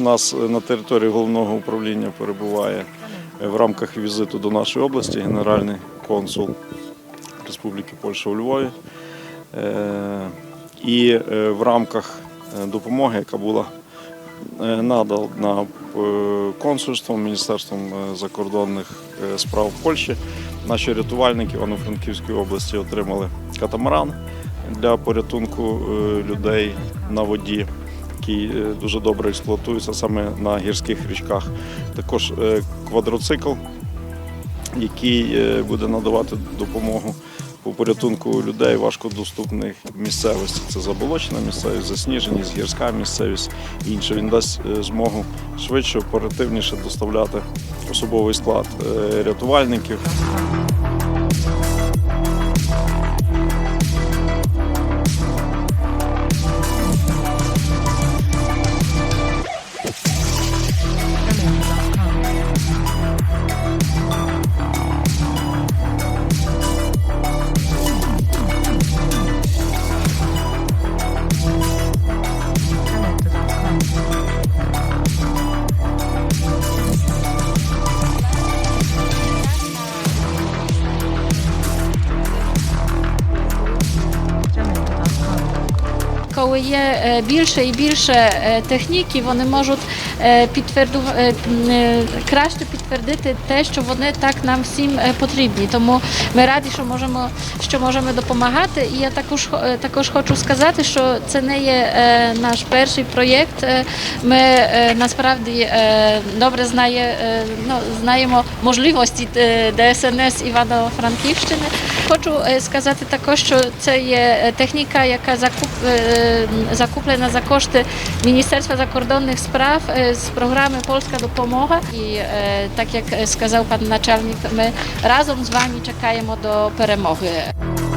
нас на території головного управління перебуває е, в рамках візиту до нашої області генеральний консул Республіки Польща у Львові. Е, І е, в рамках допомоги, яка була надана консульством, Міністерством закордонних справ Польщі, наші рятувальники Івано-Франківської області отримали катамаран для порятунку людей на воді, який е, дуже добре експлуатується саме на гірських річках. Також е, квадроцикл, який е, буде надавати допомогу по порятунку людей важкодоступних місцевостей. Це заболочена місцевість, засніженість, гірська місцевість і інше. Він дасть змогу швидше, оперативніше доставляти особовий склад рятувальників. Коли є е, більше і більше е, техніки, вони можуть е, підтверду... краще підтвердити те, що вони так нам всім потрібні. Тому ми раді, що можемо, що можемо допомагати. І я також також хочу сказати, що це не є наш перший проєкт. Ми насправді добре знає, ну, знаємо можливості ДСНС Івано-Франківщини. Хочу сказати також, що це є техніка, яка закуп, zakuple na zakoszty Ministerstwa Zakordonych Spraw e, z programy Polska do Pomocha i e, tak jak e, skazał pan naczelnik, my razem z wami czekajemy do peremochy.